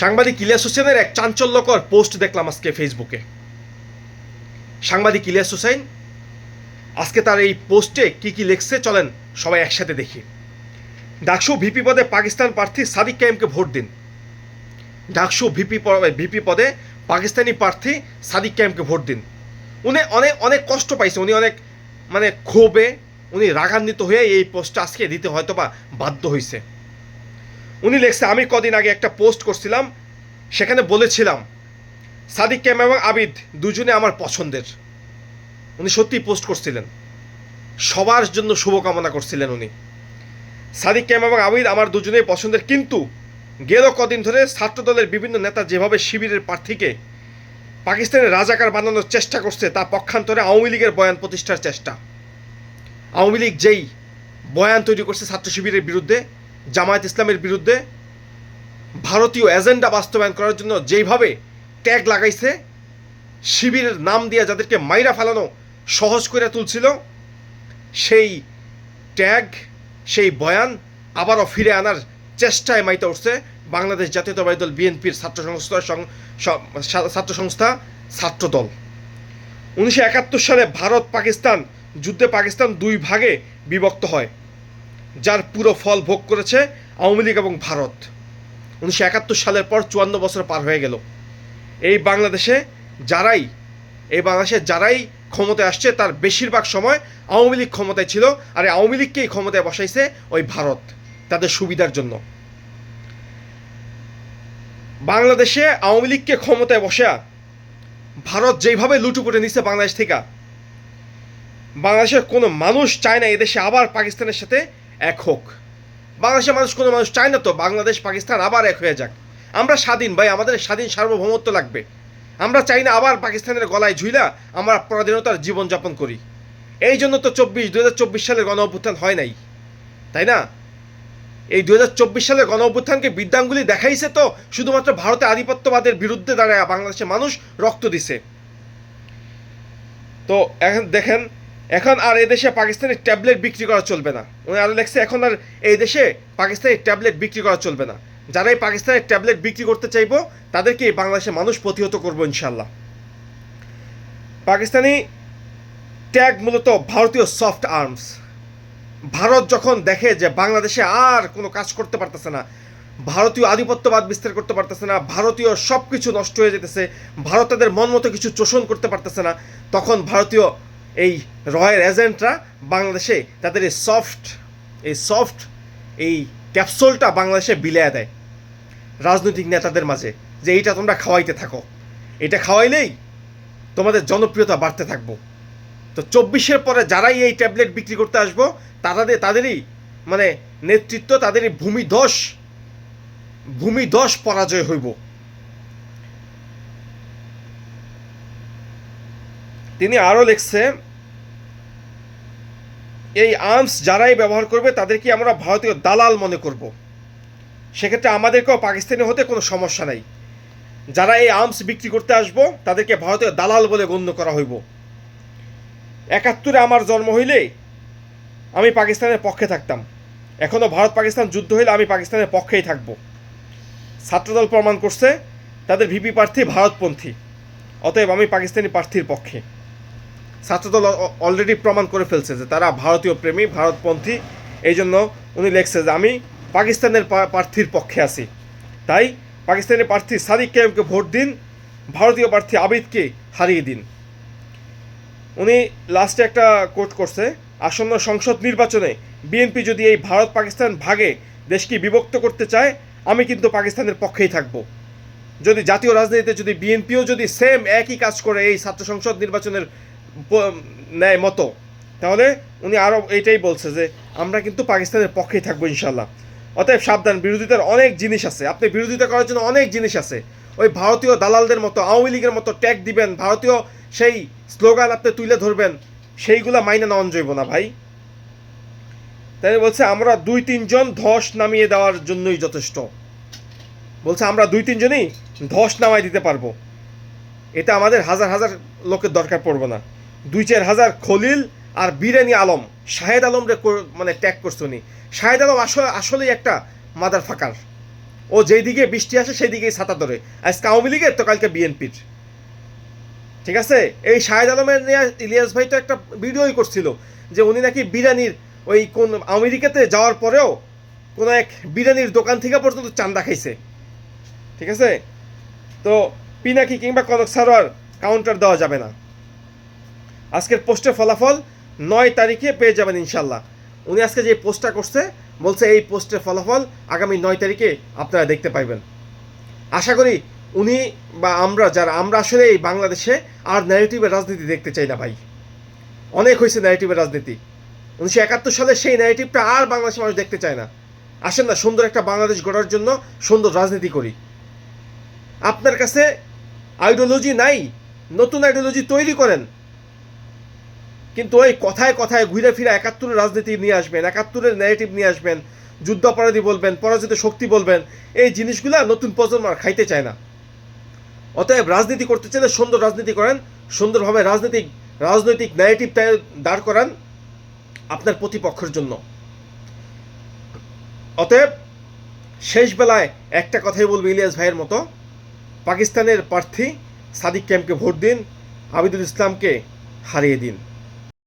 সাংবাদিক ইলিয়াস হোসেনের এক চাঞ্চল্যকর পোস্ট দেখলাম আজকে ফেসবুকে। সাংবাদিক ইলিয়াস হোসেন, আজকে তার এই পোস্টে কি কি লেখছে চলেন সবাই একসাথে দেখি। ডাকসু ভিপি পদে পাকিস্তান প্রার্থী সাদিক কাইমকে ভোট দিন। ডাকসু ভিপি ভিপি পদে পাকিস্তানি প্রার্থী সাদিক কাইমকে ভোট দিন। উনি অনেক অনেক কষ্ট পাইছে, উনি অনেক মানে ক্ষোভে, উনি রাগান্বিত হয়ে এই পোস্টটা আজকে দিতে হয়তো বা বাধ্য হয়েছে লেখছে, আমি কদিন আগে একটা পোস্ট করছিলাম, সেখানে বলেছিলাম, সাদিক ক্যাম এবং আবিদ দুজনে আমার পছন্দের। উনি সত্যিই পোস্ট করছিলেন। সবার জন্য শুভকামনা করছিলেন উনি। সাদিক ক্যাম এবং আবিদ আমার দুজনেই পছন্দের, কিন্তু গেল কদিন ধরে ছাত্রদলের বিভিন্ন নেতা যেভাবে শিবিরের প্রার্থীকে পাকিস্তানের রাজাকার বানানোর চেষ্টা করছে, তা পক্ষান্তরে আওয়ামী লীগের বয়ান প্রতিষ্ঠার চেষ্টা। আওয়ামী লীগ যেই বয়ান তৈরি করছে ছাত্র শিবিরের বিরুদ্ধে জামায়াত ইসলামের বিরুদ্ধে ভারতীয় এজেন্ডা বাস্তবায়ন করার জন্য যেইভাবে ট্যাগ লাগাইছে, শিবিরের নাম দিয়ে যাদেরকে মাইরা ফেলানো সহজ করে তুলছিল, সেই ট্যাগ, সেই বয়ান আবারও ফিরে আনার চেষ্টায় মাইতে উঠছে বাংলাদেশ জাতীয়তাবাদী দল, বিএনপির ছাত্র সংস্থা ছাত্র সংস্থা ছাত্রদল উনিশশো একাত্তর সালে ভারত পাকিস্তান যুদ্ধে পাকিস্তান দুই ভাগে বিভক্ত হয়। যার পুরো ফল ভোগ করেছে আওয়ামী লীগ এবং ভারত। উনিশশো একাত্তর সালের পর চুয়ান্ন বছর পার হয়ে গেল। এই বাংলাদেশে যারাই, এই বাংলাদেশে যারাই ক্ষমতায় আসছে, তার বেশিরভাগ সময় আওয়ামী লীগ ক্ষমতায় ছিল আর আওয়ামী লীগকেই ক্ষমতায় বসাইছে ওই ভারত তাদের সুবিধার জন্য। বাংলাদেশে আওয়ামী লীগকে ক্ষমতায় বসা ভারত যেইভাবে লুটুপুটে নিচ্ছে বাংলাদেশ থেকে, বাংলাদেশের কোনো মানুষ চায় না এদেশে আবার পাকিস্তানের সাথে এক হোক। বাংলাদেশের মানুষ কোনো মানুষ চায় না তো, বাংলাদেশ, পাকিস্তান আবার এক হয়ে যাক। আমরা স্বাধীন ভাই, আমাদের স্বাধীন সার্বভৌমত্ব লাগবে। আমরা চাই না আবার পাকিস্তানের গলায় ঝুইলা আমরা পরাধীনতার জীবনযাপন করি। এই জন্য তো চব্বিশ দু হাজার চব্বিশ সালের গণ অভ্যুত্থান হয় নাই। তাই না? এই দু হাজার চব্বিশ সালের গণ অভ্যুত্থানকে বিদ্যাঙ্গুলি দেখাইছে তো, শুধুমাত্র ভারতে আধিপত্যবাদের বিরুদ্ধে দাঁড়ায় বাংলাদেশের মানুষ রক্ত দিছে। তো এখন দেখেন এখন আর এদেশে পাকিস্তানি ট্যাবলেট বিক্রি করা চলবে না। উনি আরও লেখছে এখন আর এই দেশে পাকিস্তানি ট্যাবলেট বিক্রি করা চলবে না। যারাই পাকিস্তানের ট্যাবলেট বিক্রি করতে চাইব, তাদেরকে বাংলাদেশের মানুষ প্রতিহত করব ইনশাল্লাহ পাকিস্তানি ট্যাগ মূলত ভারতীয় সফট আর্মস। ভারত যখন দেখে যে বাংলাদেশে আর কোনো কাজ করতে পারতেছে না, ভারতীয় আধিপত্যবাদ বিস্তার করতে পারতেছে না, ভারতীয় সব কিছু নষ্ট হয়ে যেতেছে, ভারত তাদের মন মতো কিছু শোষণ করতে পারতেছে না, তখন ভারতীয় এই রয়ের এজেন্টরা বাংলাদেশে তাদের এই সফট এই সফট এই ক্যাপসুলটা বাংলাদেশে বিলিয়ে দেয় রাজনৈতিক নেতাদের মাঝে যে এইটা তোমরা খাওয়াইতে থাকো। এটা খাওয়াইলেই তোমাদের জনপ্রিয়তা বাড়তে থাকব। তো চব্বিশের পরে যারাই এই ট্যাবলেট বিক্রি করতে আসব তাদের তাদেরই মানে নেতৃত্ব, তাদেরই ভূমিধস ভূমিধস পরাজয় হইব। তিনি আরও লিখছে, এই আর্মস যারাই ব্যবহার করবে তাদেরকে আমরা ভারতীয় দালাল মনে করব। সেক্ষেত্রে আমাদেরকেও পাকিস্তানি হতে কোনো সমস্যা নাই। যারা এই আর্মস বিক্রি করতে আসব, তাদেরকে ভারতীয় দালাল বলে গণ্য করা হইব। একাত্তরে আমার জন্ম হইলে আমি পাকিস্তানের পক্ষে থাকতাম। এখনও ভারত পাকিস্তান যুদ্ধ হইলে আমি পাকিস্তানের পক্ষেই থাকব। ছাত্রদল প্রমাণ করছে, তাদের ভিপি প্রার্থী ভারতপন্থী। অতএব আমি পাকিস্তানি প্রার্থীর পক্ষে। ছাত্রদল অলরেডি প্রমাণ করে ফেলছে যে তারা ভারতীয় প্রেমী, ভারতপন্থী। এই জন্য উনি লেখছে যে আমি পাকিস্তানের প্রার্থীর পক্ষে আছি। তাই পাকিস্তানের প্রার্থী সাদিক কেমকে ভোট দিন, ভারতীয় প্রার্থী আবিদকে হারিয়ে দিন। উনি লাস্টে একটা কোট করছে, আসন্ন সংসদ নির্বাচনে বিএনপি যদি এই ভারত পাকিস্তান ভাগে দেশকে বিভক্ত করতে চায়, আমি কিন্তু পাকিস্তানের পক্ষেই থাকব। যদি জাতীয় রাজনীতিতে যদি বিএনপিও যদি সেম একই কাজ করে এই ছাত্র সংসদ নির্বাচনের ন্যায় মতো। তাহলে উনি আরও এইটাই বলছে যে, আমরা কিন্তু পাকিস্তানের পক্ষেই থাকব ইনশাল্লাহ অতএব সাবধান, বিরোধিতার অনেক জিনিস আছে। আপনি বিরোধিতা করার জন্য অনেক জিনিস আছে। ওই ভারতীয় দালালদের মতো, আওয়ামী লীগের মতো ট্যাগ দিবেন, ভারতীয় সেই স্লোগান আপনি তুলে ধরবেন, সেইগুলা মাইনে নেওয়া যাইব না ভাই। তাই বলছে, আমরা দুই তিনজন ধস নামিয়ে দেওয়ার জন্যই যথেষ্ট। বলছে, আমরা দুই তিনজনই ধস নামাই দিতে পারব। এটা আমাদের হাজার হাজার লোকের দরকার পড়বে না। দুই চার হাজার খলিল আর বিরিয়ানি আলম। শাহেদ আলম রে মানে ট্যাগ করছে উনি। শাহেদ আলম আসলে আসলেই একটা মাদার ফাঁকার ও যেই দিকে বৃষ্টি আসে সেই দিকেই ছাতা ধরে। আজকে আওয়ামী লীগের তো কালকে বিএনপির। ঠিক আছে? এই শাহেদ আলমের নিয়ে ইলিয়াস ভাই তো একটা ভিডিওই করছিল যে উনি নাকি বিরিয়ানির ওই কোন আমেরিকাতে যাওয়ার পরেও কোনো এক বিরিয়ানির দোকান থেকে পর্যন্ত চান্দা খাইছে। ঠিক আছে? তো পিনাকি কিংবা কনক সারোয়ার কাউন্টার দেওয়া যাবে না। আজকের পোস্টের ফলাফল নয় তারিখে পেয়ে যাবেন ইনশাল্লাহ। উনি আজকে যে পোস্টটা করছে, বলছে এই পোস্টের ফলাফল আগামী নয় তারিখে আপনারা দেখতে পাইবেন। আশা করি উনি বা আমরা, যারা আমরা আসলে এই বাংলাদেশে আর ন্যারেটিভের রাজনীতি দেখতে চাই না ভাই। অনেক হয়েছে ন্যারেটিভের রাজনীতি। উনিশশো একাত্তর সালে সেই ন্যারেটিভটা আর বাংলাদেশের মানুষ দেখতে চায় না। আসেন না, সুন্দর একটা বাংলাদেশ গড়ার জন্য সুন্দর রাজনীতি করি। আপনার কাছে আইডিওলজি নাই, নতুন আইডিওলজি তৈরি করেন। কিন্তু ওই কথায় কথায় ঘুরে ফিরে একাত্তরের রাজনীতি নিয়ে আসবেন, একাত্তরের ন্যারেটিভ নিয়ে আসবেন যুদ্ধ অপরাধী বলবেন, পরাজিত শক্তি বলবেন, এই জিনিসগুলা নতুন প্রজন্ম আর খাইতে চায় না। অতএব রাজনীতি করতে চাইলে সুন্দর রাজনীতি করেন, সুন্দরভাবে রাজনৈতিক রাজনৈতিক ন্যারেটিভ দাঁড় করান আপনার প্রতিপক্ষের জন্য। অতএব শেষ বেলায় একটা কথাই বলব ইলিয়াস ভাইয়ের মতো, পাকিস্তানের প্রার্থী সাদিক ক্যাম্পকে ভোট দিন, আবিদুল ইসলামকে হারিয়ে দিন।